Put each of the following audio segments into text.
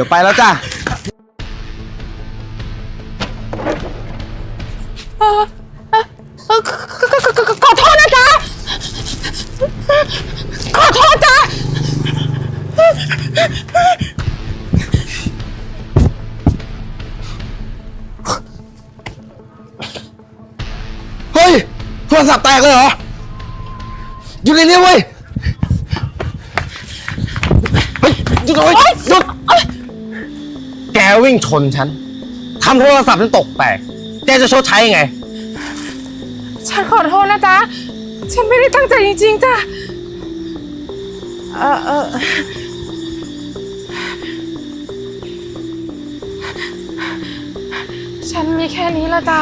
เดี๋ยวไปแล้วจ้ะ นฉันทำโทรศัพท์ฉันตกแตกแกจะชดใช้ยังไง ฉันขอโทษนะจ๊ะ ฉันไม่ได้ตั้งใจจริงๆจ้ะ เออเออฉันมีแค่นี้ละจ้ะ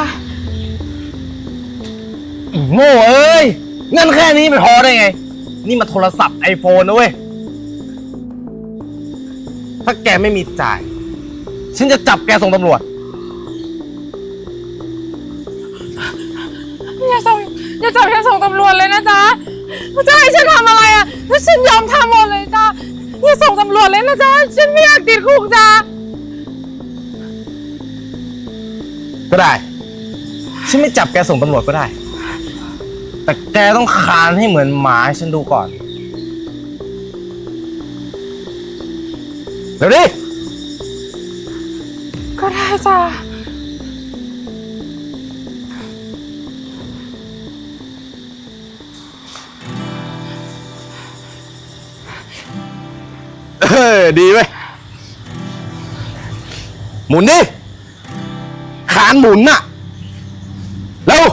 อีโง่เอ้ยเงินแค่นี้ไม่พอได้ไง นี่มาโทรศัพท์ไอโฟนนะเว้ย ถ้าแกไม่มีจ่าย ฉันจะจับแกส่งตำรวจ อย่าส่งอย่าจับฉันส่งตำรวจเลยนะจ๊ะจะให้ฉันทำอะไรอะแล้วฉันยอมทำหมดเลยจ้ะอย่าส่งตำรวจเลยนะจ๊ะฉันไม่อยากติดคุกจ้ะก็ได้ ฉันไม่จับแกส่งตำรวจก็ได้ แต่แกต้องคานให้เหมือนหมาให้ฉันดูก่อนเดี๋ยวดิก็ ได้จ้ะเออดีเว้ยหมุนดิคานหมุนน่ะเร็ว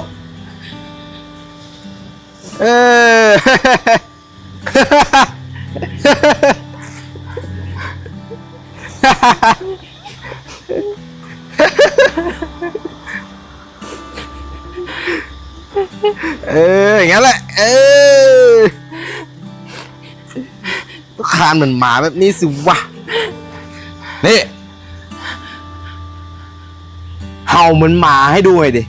เออ เหมือนหมาแบบนี้สิวะ นี่ เห่าเหมือนหมาให้ดูหน่อยดิ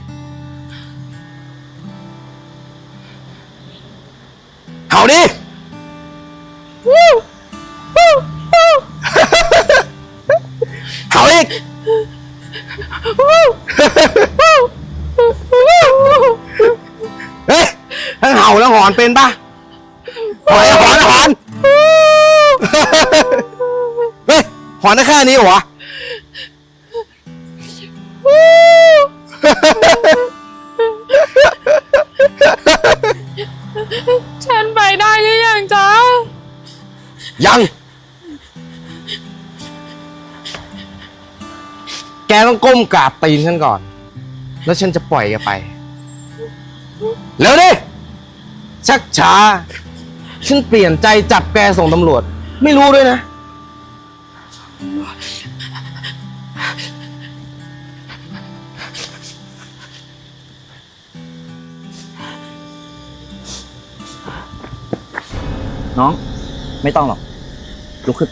เห่าดิ เห่าอีก เฮ้ยทั้งเห่าแล้วหอนเป็นปะหอนหอนหอน หอนได้แค่นี้เหรอวะ ฉันไปได้หรือยังจ๊ะ ยัง แกต้องก้มกราบตีนฉันก่อน แล้วฉันจะปล่อยแกไปเร็วดิ ชักช้า ฉันเปลี่ยนใจจับแกส่งตำรวจ ไม่รู้ด้วยนะ น้อง ไม่ต้องหรอก ลุกขึ้น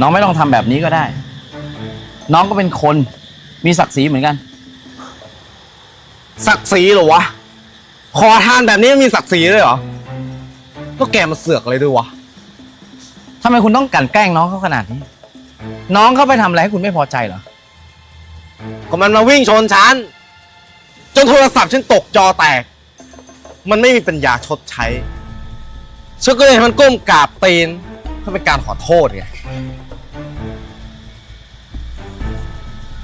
น้องไม่ต้องทำแบบนี้ก็ได้ น้องก็เป็นคน มีศักดิ์ศรีเหมือนกัน ศักดิ์ศรีเหรอวะ ขอทานแบบนี้มีศักดิ์ศรีเลยเหรอ ก็แกมาเสือกอะไรด้วยวะทำไมคุณต้องกลั่นแกล้งน้องเขาขนาดนี้ น้องเขาไปทำอะไรให้คุณไม่พอใจเหรอ ก็มันมาวิ่งชนฉัน จนโทรศัพท์ฉันตกจอแตก มันไม่มีปัญญาชดใช้ ฉันก็เลยให้มันก้มกราบตีนเพื่อเป็นการขอโทษไง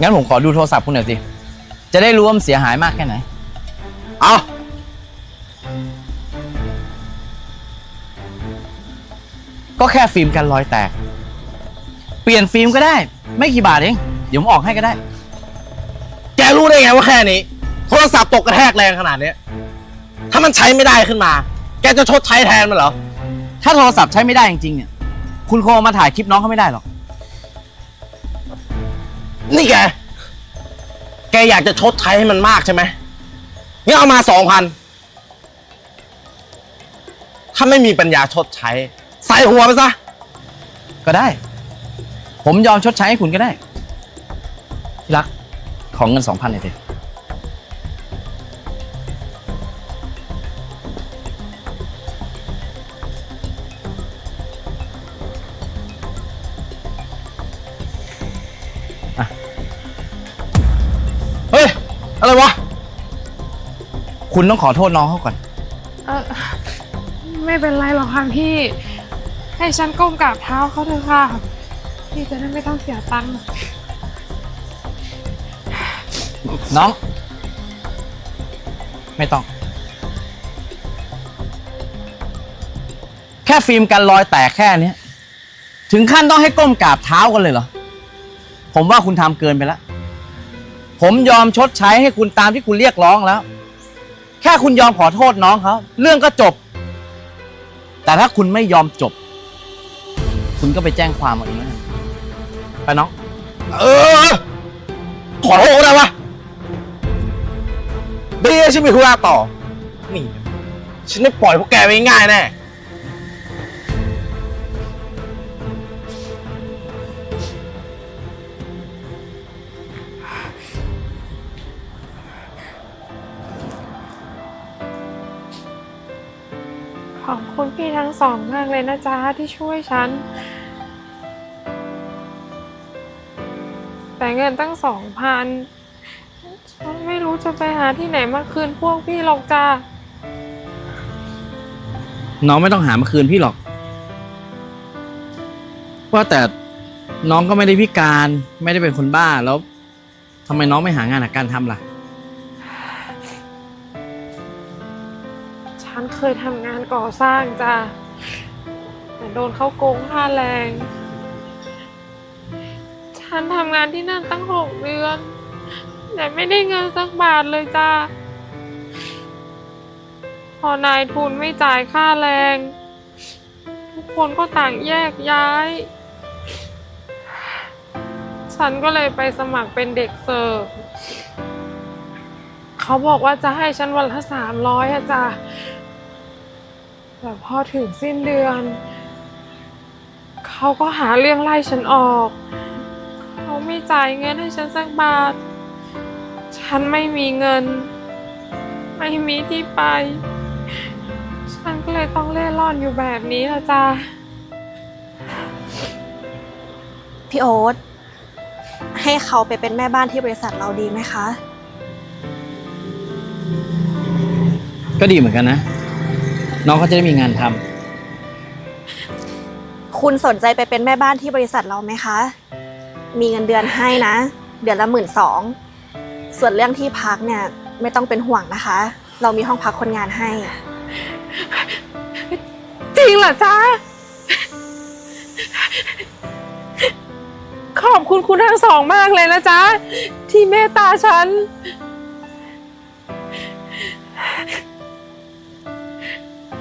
งั้นผมขอดูโทรศัพท์คุณหน่อยสิ จะได้รู้ว่ามันเสียหายมากแค่ไหน เอา ก็แค่ฟิล์มกันรอยแตก เปลี่ยนฟิล์มก็ได้ ไม่กี่บาทเอง เดี๋ยวผมออกให้ก็ได้ แกรู้ได้ไงว่าแค่นี้ โทรศัพท์ตกกระแทกแรงขนาดเนี้ยถ้ามันใช้ไม่ได้ขึ้นมา แกจะชดใช้แทนมันเหรอ ถ้าโทรศัพท์ใช้ไม่ได้จริงๆเนี่ย คุณคงเอามาถ่ายคลิปน้องเขาไม่ได้หรอก นี่แก แกอยากจะชดใช้ให้มันมากใช่ไหมงั้นเอามาสองพัน ถ้าไม่มีปัญญาชดใช้ ใส่หัวไปซะ ก็ได้ ผมยอมชดใช้ให้คุณก็ได้ที่รัก ของเงินสองพันเลยเถอะเฮ้ย อะไรวะ คุณต้องขอโทษน้องเขาก่อน เออไม่เป็นไรหรอกค่ะพี่ ให้ฉันก้มกราบเท้าเขาเถอะค่ะ พี่จะได้ไม่ต้องเสียตังค์ น้อง ไม่ต้อง แค่ฟิล์มกันรอยแตกแค่เนี้ย ถึงขั้นต้องให้ก้มกราบเท้ากันเลยเหรอ ผมว่าคุณทำเกินไปแล้ว ผมยอมชดใช้ให้คุณตามที่คุณเรียกร้องแล้ว แค่คุณยอมขอโทษน้องเขาเรื่องก็จบ แต่ถ้าคุณไม่ยอมจบ คุณก็ไปแจ้งความเอาเองนะไปน้อง เออ ขอโทษก็ได้วะดีนะฉันมีธุระต่อ นี่ฉันไม่ปล่อยพวกแกไปง่ายๆแน่ ขอบคุณพี่ทั้งสองมากเลยนะจ๊ะที่ช่วยฉัน แต่เงินตั้งสองพันฉันไม่รู้จะไปหาที่ไหนมาคืนพวกพี่หรอกจ้าน้องไม่ต้องหามาคืนพี่หรอก ว่าแต่น้องก็ไม่ได้พิการไม่ได้เป็นคนบ้าแล้วทำไมน้องไม่หางานหาการทำล่ะ ฉันเคยทำงานก่อสร้างจ้าแต่โดนเขาโกงค่าแรง ฉันทำงานที่นั่นตั้งหกเดือน แต่ไม่ได้เงินสักบาทเลยจ้าพอนายทุนไม่จ่ายค่าแรง ทุกคนก็ต่างแยกย้าย ฉันก็เลยไปสมัครเป็นเด็กเสิร์ฟเขาบอกว่าจะให้ฉันวันละสามร้อยอะจ้ะแต่พอถึงสิ้นเดือน เขาก็หาเรื่องไล่ฉันออก ไม่จ่ายเงินให้ฉันสักบาท ฉันไม่มีเงิน ไม่มีที่ไป ฉันก็เลยต้องเล่ร่อนอยู่แบบนี้ละจ้ะพี่โอ๊ตให้เขาไปเป็นแม่บ้านที่บริษัทเราดีไหมคะ ก็ดีเหมือนกันนะ น้องเขาจะได้มีงานทำคุณสนใจไปเป็นแม่บ้านที่บริษัทเราไหมคะ มีเงินเดือนให้นะ เดือนละหมื่นสองส่วนเรื่องที่พักเนี่ยไม่ต้องเป็นห่วงนะคะ เรามีห้องพักคนงานให้ จริงเหรอจ๊ะ ขอบคุณคุณทั้งสองมากเลยนะจ๊ะ ที่เมตตาฉัน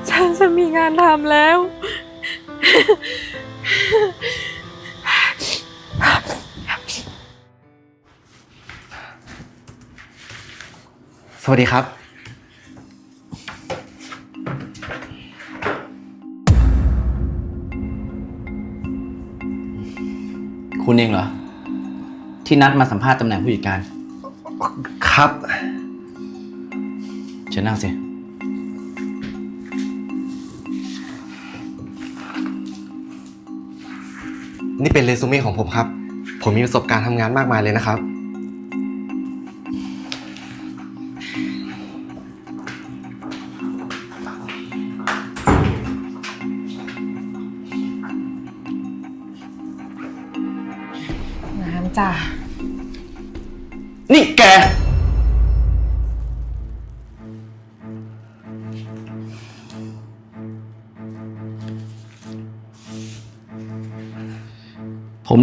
ฉันจะมีงานทำแล้ว สวัสดีครับ คุณเองเหรอ ที่นัดมาสัมภาษณ์ตำแหน่งผู้จัดการ ครับ เชิญนั่งสิ นี่เป็นเรซูเม่ของผมครับ ผมมีประสบการณ์ทำงานมากมายเลยนะครับ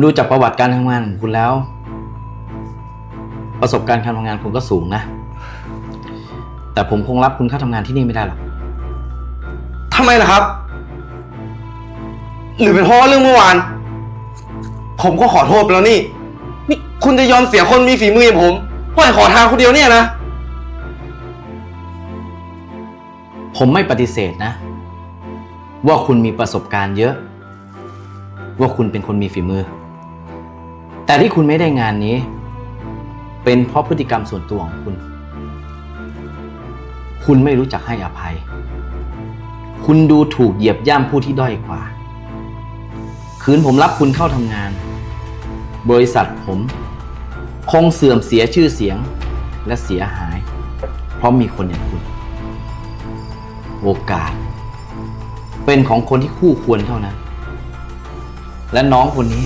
ดูจากประวัติการทำงานของคุณแล้ว ประสบการณ์การทำงานคุณก็สูงนะ แต่ผมคงรับคุณเข้าทำงานที่นี่ไม่ได้หรอก ทำไมล่ะครับ หรือเป็นเพราะว่าเรื่องเมื่อวาน ผมก็ขอโทษไปแล้วนี่ นี่คุณจะยอมเสียคนมีฝีมืออย่างผมเพราะไอ้ขอทางคนเดียวเนี่ยนะ ผมไม่ปฏิเสธนะ ว่าคุณมีประสบการณ์เยอะ ว่าคุณเป็นคนมีฝีมือ แต่ที่คุณไม่ได้งานนี้ เป็นเพราะพฤติกรรมส่วนตัวของคุณ คุณไม่รู้จักให้อภัย คุณดูถูกเหยียบย่ำผู้ที่ด้อยกว่า คืนผมรับคุณเข้าทำงาน บริษัทผม คงเสื่อมเสียชื่อเสียงและเสียหาย เพราะมีคนอย่างคุณ โอกาส เป็นของคนที่คู่ควรเท่านั้น และน้องคนนี้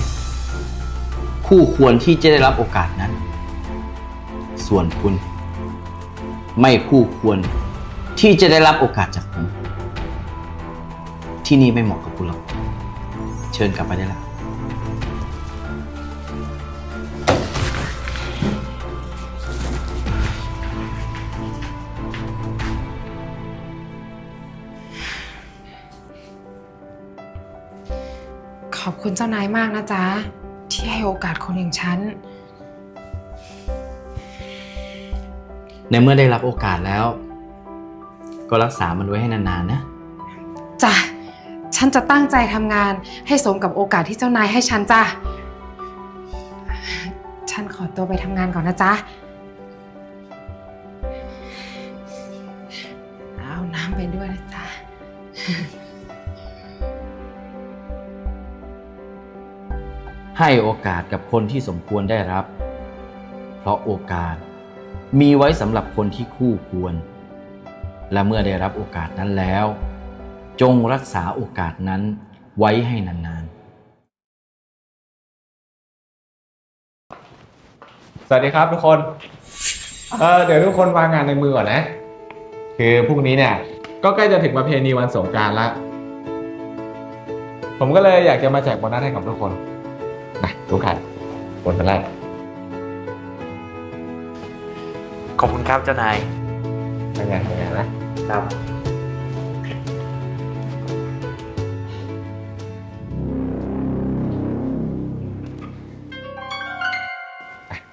คู่ควรที่จะได้รับโอกาสนั้น ส่วนคุณ ไม่คู่ควรที่จะได้รับโอกาสจากผม ที่นี่ไม่เหมาะกับคุณหรอก เชิญกลับไปได้แล้วขอบคุณเจ้านายมากนะจ๊ะ ที่ให้โอกาสคนอย่างฉัน ในเมื่อได้รับโอกาสแล้ว ก็รักษามันไว้ให้นานๆนะ จ้ะ ฉันจะตั้งใจทำงานให้สมกับโอกาสที่เจ้านายให้ฉันจ้ะ ฉันขอตัวไปทำงานก่อนนะจ๊ะ เอาน้ำไปด้วยนะจ๊ะ ให้โอกาสกับคนที่สมควรได้รับ เพราะโอกาสมีไว้สำหรับคนที่คู่ควร และเมื่อได้รับโอกาสนั้นแล้ว จงรักษาโอกาสนั้นไว้ให้นานๆ สวัสดีครับทุกคนเออเดี๋ยวทุกคนวางงานในมือก่อนนะ คือพรุ่งนี้เนี่ย ก็ใกล้จะถึงประเพณีวันสงกรารแล้วผมก็เลยอยากจะมาแจกโบนัสให้กับทุกคน นะทุกท่านคนแรกขอบคุณครับเจ้านายเป็นไงเป็นไงนะครับ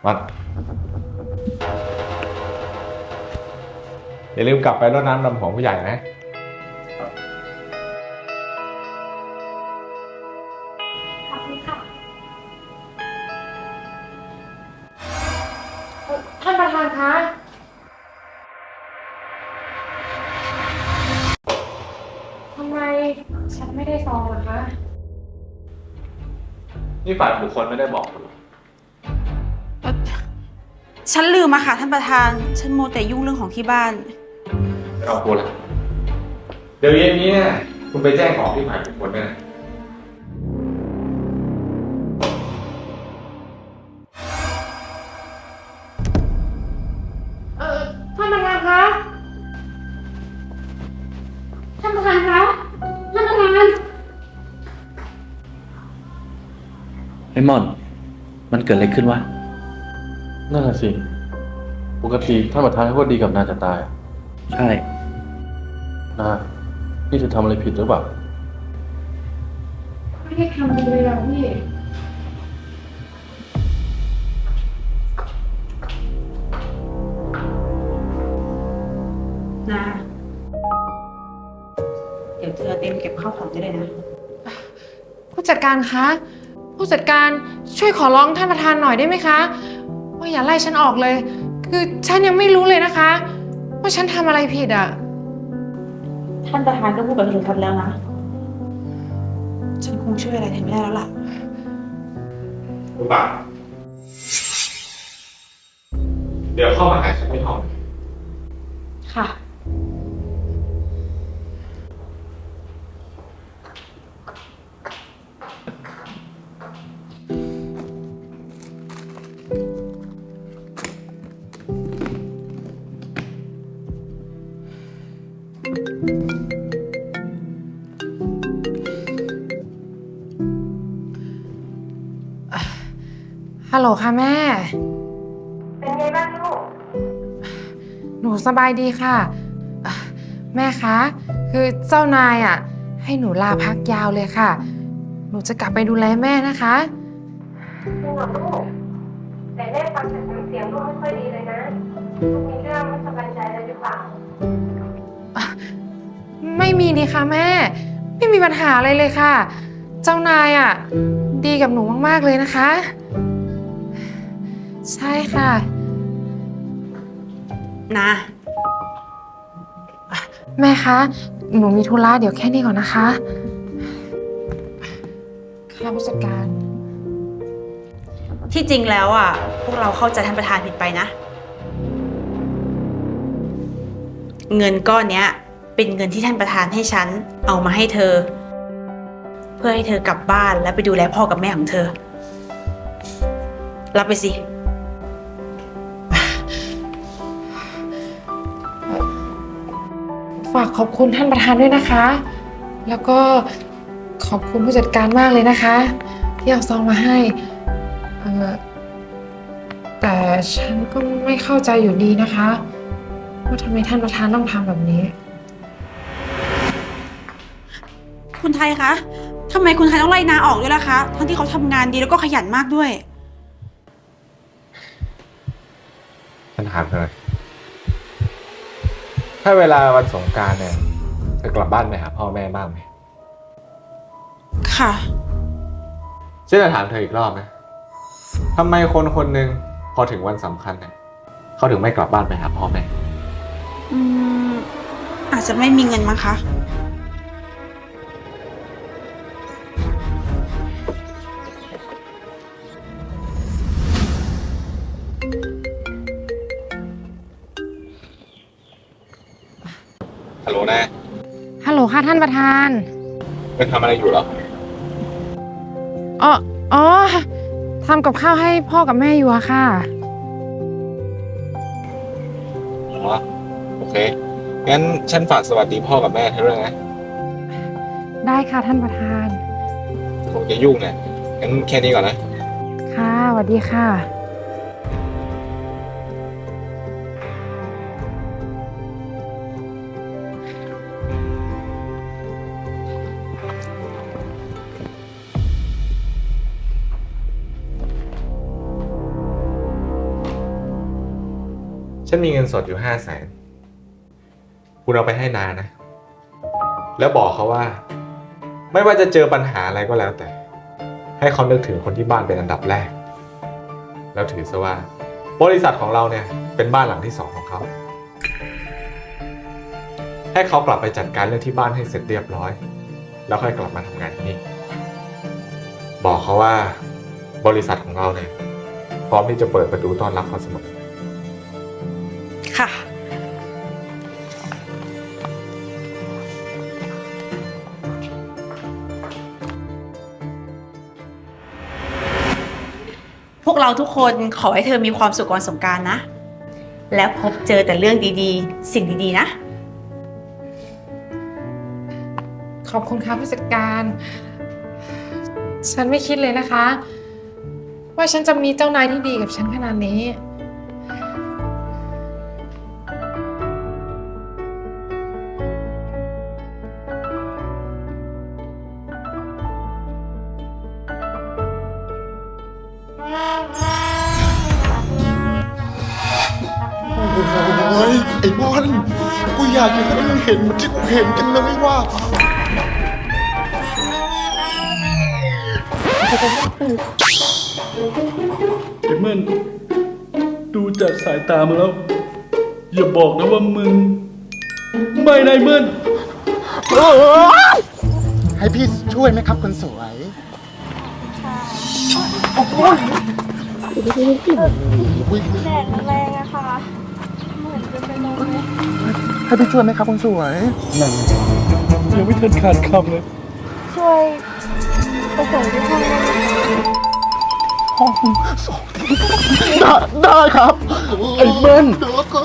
วัดอย่าลืมกลับไปรดน้ำดำหัวผู้ใหญ่นะ นี่ฝ่ายบุคคลไม่ได้บอกฉันลืมอะค่ะท่านประธาน ฉันโมวแต่ยุ่งเรื่องของที่บ้าน ไม่ต้องพูดละเดี๋ยวเย็นนี้เนี่ยคุณไปแจ้งของที่ฝ่ายบุคคลด้วยนะเออท่านประธานคะ ท่านประธานคะ ไอ้มอน มันเกิดอะไรขึ้นวะ นั่นแหะสิ ปกติท่านประธานเขาก็ดีกับนาจะตายใช่ นานี่จะทำอะไรผิดหรือเปล่า ไม่ได้ทำเลยอะพี่ นะ เดี๋ยวเธอเตรียมเก็บข้าวของได้เลยนะ ผู้จัดการคะ ผู้จัดการช่วยขอร้องท่านประธานหน่อยได้ไหมคะ ว่าอย่าไล่ฉันออกเลย คือฉันยังไม่รู้เลยนะคะ ว่าฉันทำอะไรผิดอะท่านประธานก็พูดกับเธอทันแล้วนะ ฉันคงช่วยอะไรเธอไม่ได้แล้วล่ะ รู้ป่ะเดี๋ยวเข้ามาหาฉัน ค่ะแม่ เป็นไงบ้างลูก หนูสบายดีค่ะอะแม่คะ คือเจ้านายอะ ให้หนูลาพักยาวเลยค่ะ หนูจะกลับไปดูแลแม่นะคะ จริงเหรอลูก แต่แม่ฟังจากน้ำเสียงลูกไม่ค่อยดีเลยนะลูกมีเรื่องไม่สบายใจอะไรหรือเปล่าไม่มีนี่ค่ะแม่ ไม่มีปัญหาอะไรเลยค่ะ เจ้านายอะ ดีกับหนูมากๆเลยนะคะ ใช่ค่ะ นะ แม่คะ หนูมีธุระเดี๋ยวแค่นี้ก่อนนะคะ ค่ะผู้จัดการ ที่จริงแล้วอะ พวกเราเข้าใจท่านประธานผิดไปนะ เงินก้อนเนี้ย เป็นเงินที่ท่านประธานให้ฉัน เอามาให้เธอ เพื่อให้เธอกลับบ้านและไปดูแลพ่อกับแม่ของเธอ รับไปสิ ฝากขอบคุณท่านประธานด้วยนะคะ แล้วก็ขอบคุณผู้จัดการมากเลยนะคะ ที่เอาซองมาให้เออแต่ฉันก็ไม่เข้าใจอยู่ดีนะคะว่าทำไมท่านประธานต้องทำแบบนี้ คุณไทยคะทำไมคุณไทยต้องไล่นาออกด้วยล่ะคะ ทั้งที่เขาทำงานดีแล้วก็ขยันมากด้วยฉันถามเธอ ถ้าเวลาวันสงกรารเนี่ยเธอกลับบ้านไปหาพ่อแม่บ้างไหมค่ะ ฉันจะถามเธออีกรอบนะทำไมคนคนหนึ่งพอถึงวันสำคัญเนี่ยเขาถึงไม่กลับบ้านไปหาพ่อแม่ อืม อาจจะไม่มีเงินมั้งคะ ค่ะท่านประธานเป็นทำอะไรอยู่เหรอ อ๋ออ๋อทำกับข้าวให้พ่อกับแม่อยู่อะค่ะ อ๋อ โอเค งั้นฉันฝากสวัสดีพ่อกับแม่เธอด้วยนะได้ค่ะท่านประธาน คงจะยุ่งเนี่ยงั้นแค่นี้ก่อนนะ ค่ะสวัสดีค่ะ ฉันมีเงินสดอยู่ห้าแสน คุณเอาไปให้นานะ แล้วบอกเขาว่า ไม่ว่าจะเจอปัญหาอะไรก็แล้วแต่ ให้เขานึกถึงคนที่บ้านเป็นอันดับแรก แล้วถือซะว่า บริษัทของเราเนี่ยเป็นบ้านหลังที่สองของเขา ให้เขากลับไปจัดการเรื่องที่บ้านให้เสร็จเรียบร้อย แล้วค่อยกลับมาทำงานที่นี่ บอกเขาว่า บริษัทของเราเนี่ยพร้อมที่จะเปิดประตูต้อนรับเขาเสมอ ทุกคนขอให้เธอมีความสุขวันสงกรารนะ และพบเจอแต่เรื่องดีๆ สิ่งดีๆนะ ขอบคุณค่ะผู้จัดการ ฉันไม่คิดเลยนะคะ ว่าฉันจะมีเจ้านายที่ดีกับฉันขนาดนี้ ไอ้บอลกูอยากจะให้มึงเห็นเหมือนที่กูเห็นกันเลยว่าไอ้เมิ่นดูจากสายตามาแล้ว อย่าบอกนะว่ามึง ไม่นายเมิ่นให้พี่ช่วยไหมครับคนสวยแดดแรงอะค่ะ ให้พี่ช่วยไหมครับคนสวยยังไม่ทันขาดคำเลย ช่วยไปส่งที่ห้องได้ไหมคะห้องสองได้ได้ครับ ไอ้เบิ้ลเดี๋ยวก็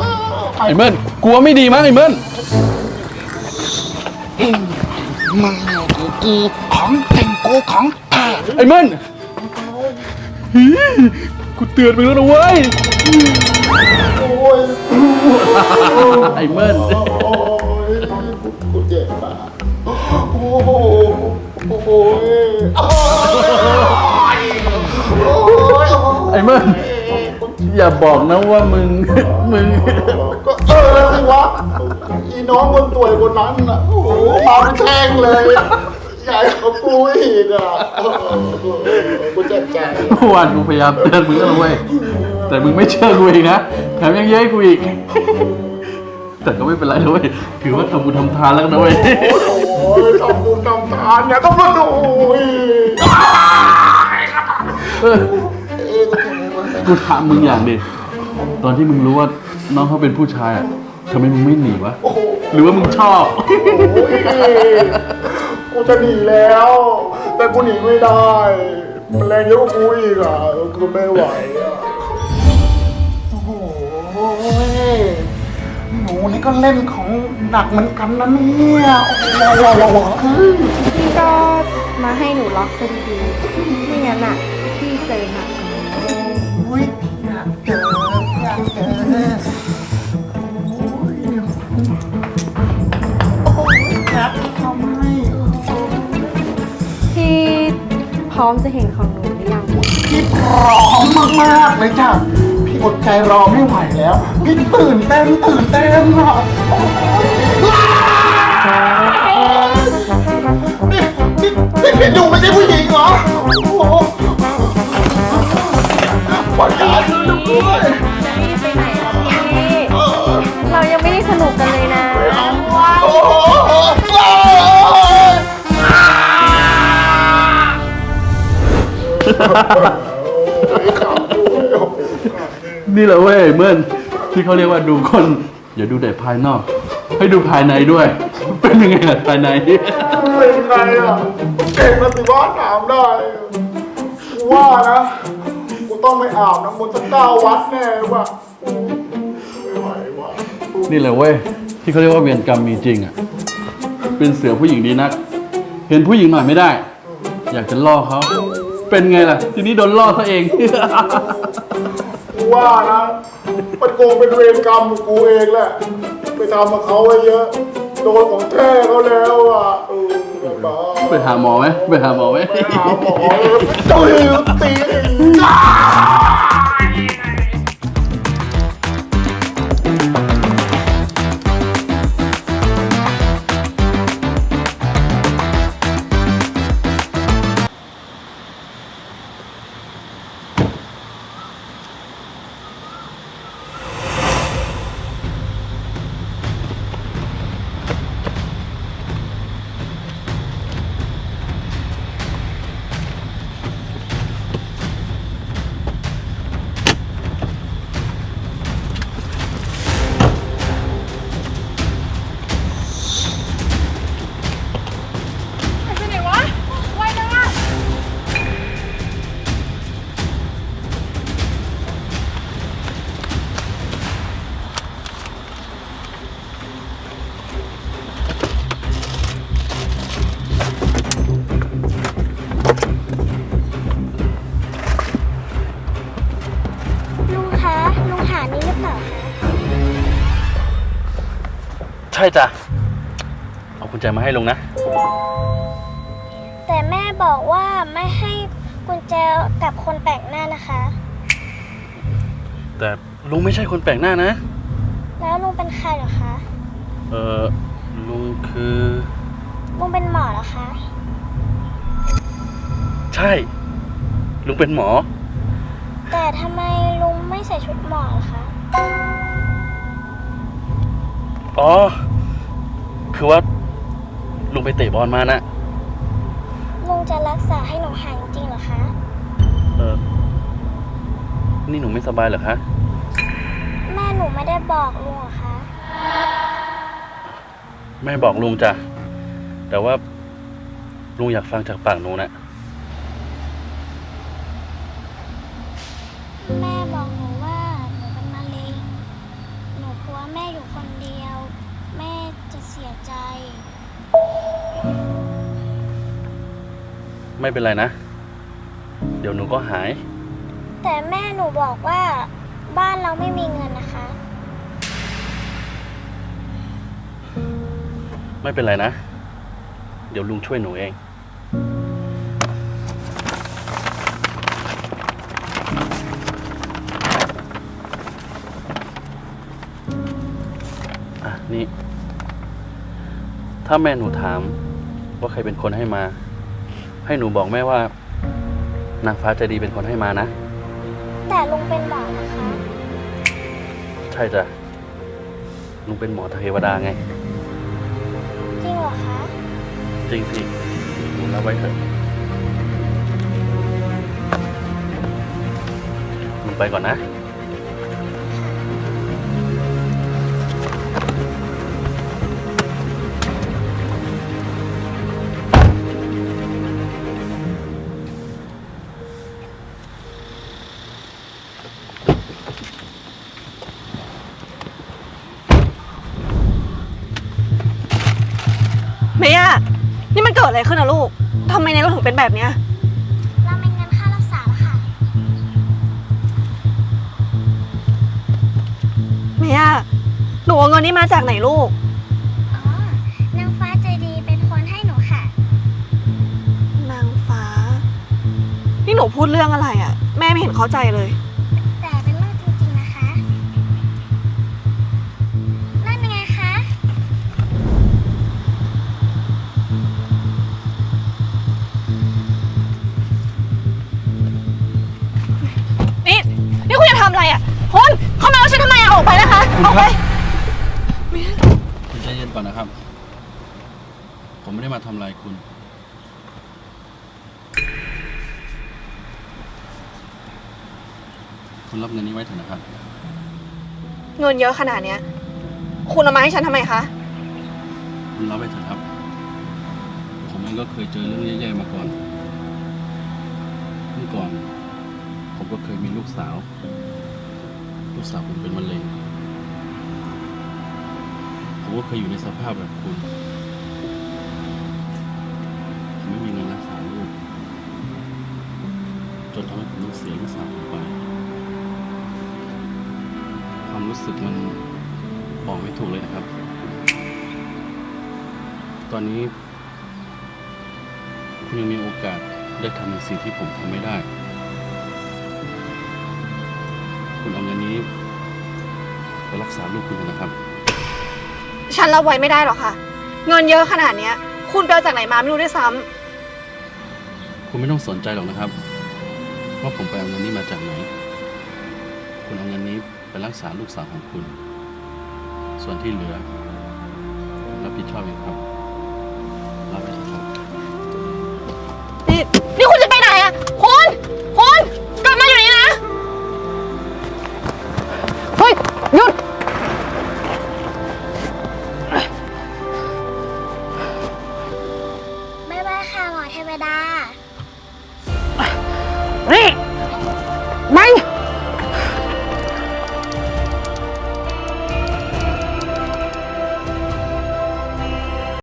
ไอ้เมิ่นกลัวไม่ดีมั้งไอ้เมิ่นมากูกูของจริงกูของแท้ไอ้เมิ่นฮีกูเตือนมึงแล้วนะเว้ยโอ้ ยไอ้เมิ่นโอ้ยกูเจ็บอะโอ้โหโอ้โหโอ้ยโอ้ยไอ้เมิ่นอย่าบอกนะว่ามึง มึง ก็เออสิวะอีน้องคนสวยคนนั้นน่ะโอ้โหมาเป็นแท่งเลยใหญ่กว่ากูอีกอะโอ้โหกูเจ็บใจเมื่อวานกูพยายามเตือนมึงแล้วนะเว้ย แต่มึงไม่เชื่อกูอีกนะ แถมยังเย้ยกูอีก แต่ก็ไม่เป็นไรนะเว้ยถือว่าทำบุญทำทานแล้วกันนะเว้ยโอ้ยทำบุญทำทานเนี่ยต้องมาดูอีกเออกูถามมึงอย่างดิ ตอนที่มึงรู้ว่าน้องเขาเป็นผู้ชายอะทำไมมึงไม่หนีวะโอ้โหหรือว่ามึงชอบโอ้ยกูจะหนีแล้ว แต่กูหนีไม่ได้ มันแรงเยอะกว่ากูอีกอะกูไม่ไหว นูนี่ก็เล่นของหนักเหมือนกันนะเนี่ยโอ้โหพี่ก็มาให้หนูล็อกพอดีๆไม่งั้นอะพี่เจอหนักอุ๊ยอยากเจออยากเจอโอ้ยโอ้ยแคปทำไมพี่พร้อมจะเห็นของหนูหรือยังพี่พร้อมมากๆเลยจ้ะพี่ อดใจรอไม่ไหวแล้วพี่ตื่นเต้นตื่นเต้นอะโอ้ยว้าวนี่นี่นี่เห็นอยู่ไม่ใช่ผู้หญิงเหรอโอ้โหปล่อยยาด้วยนะเว้ยจะรีบไปไหนล่ะพี่เออเรายังไม่ได้สนุกกันเลยนะโอ้โหโอ้ยขำด้วยโอ้โห นี่แหละเว้ยเมื่อนที่เขาเรียกว่าดูคน อย่าดูแต่ภายนอก ให้ดูภายในด้วย เป็นยังไงล่ะภายใน เป็นไงอะเก่งนะสิว่าถามได้กูว่านะกูต้องไม่อาบน้ำมนต์สักเก้าวัดแน่ว่ะไม่ไหวว่ะนี่แหละเว้ยที่เขาเรียกว่าเวรกรรมมีจริงอะเป็นเสือผู้หญิงดีนัก เห็นผู้หญิงหน่อยไม่ได้ อยากจะล่อเขาเป็นไงล่ะ ทีนี้โดนล่อซะเองกู ว่านะ มันโกงเป็นเวรกรรมของกูเองแหละ ไปทำกับเขาไว้เยอะ โดนของแท้เขาแล้วอะเออแบบบ้าไปหาหมอไหมไปหาหมอไหมไปหาหมอเลยตุยตี จ้ะ เอากุญแจมาให้ลุงนะ แต่แม่บอกว่าไม่ให้กุญแจกับคนแปลกหน้านะคะ แต่ลุงไม่ใช่คนแปลกหน้านะ แล้วลุงเป็นใครเหรอคะ เออลุงคือลุงเป็นหมอเหรอคะ ใช่ ลุงเป็นหมอ แต่ทำไมลุงไม่ใส่ชุดหมอเหรอคะ อ๋อ คือว่าลุงไปเตะบอลมานะลุงจะรักษาให้หนูหายจริงๆเหรอคะ เออ นี่หนูไม่สบายเหรอคะ แม่หนูไม่ได้บอกลุงเหรอคะ แม่บอกลุงจ้ะ แต่ว่าลุงอยากฟังจากปากหนูนะ ไม่เป็นไรนะ เดี๋ยวหนูก็หาย แต่แม่หนูบอกว่าบ้านเราไม่มีเงินนะคะ ไม่เป็นไรนะ เดี๋ยวลุงช่วยหนูเอง อะ นี่ ถ้าแม่หนูถามว่าใครเป็นคนให้มา ให้หนูบอกแม่ว่า นางฟ้าใจดีเป็นคนให้มานะ แต่ลุงเป็นหมอนะคะ ใช่จ้ะลุงเป็นหมอเทวดาไง จริงเหรอคะ จริงสิหนูรับไว้เถอะลุงไปก่อนนะ อะไรขึ้นอะลูกทำไมในเราถึงเป็นแบบเนี้ย เราเป็นเงินค่ารักษาแล้วค่ะ เมย่าหนูเอาเงินนี้มาจากไหนลูก อ๋อ นางฟ้าใจดีเป็นคนให้หนูค่ะ นางฟ้า นี่หนูพูดเรื่องอะไรอะแม่ไม่เห็นเข้าใจเลย นก่อนนะครับ ผมไม่ได้มาทำลายคุณ คุณรับเงินนี้ไว้เถอะนะครับ เงินเยอะขนาดเนี้ย คุณเอามาให้ฉันทำไมคะ คุณรับไว้เถอะครับ ผมเองก็เคยเจอเรื่องแย่ๆมาก่อนเมื่อก่อน ผมก็เคยมีลูกสาว ลูกสาวผมเป็นมะเร็ง ผมก็เคยอยู่ในสภาพแบบคุณผมไม่มีเงินรักษาลูกจนทำให้ผมต้องเสียลูกสาวผมไป ความรู้สึกมันบอกไม่ถูกเลยนะครับ ตอนนี้ คุณยังมีโอกาสได้ทำในสิ่งที่ผมทำไม่ได้ คุณเอาเงินนี้ไปรักษาลูกคุณนะครับ ฉันรับไว้ไม่ได้หรอกค่ะ เงินเยอะขนาดเนี้ย คุณไปเอาจากไหนมาไม่รู้ด้วยซ้ำคุณไม่ต้องสนใจหรอกนะครับว่าผมไปเอาเงินนี้มาจากไหน คุณเอาเงินนี้ไปรักษาลูกสาวของคุณ ส่วนที่เหลือผมรับผิดชอบเองครับรับไปเถอะครับ นี่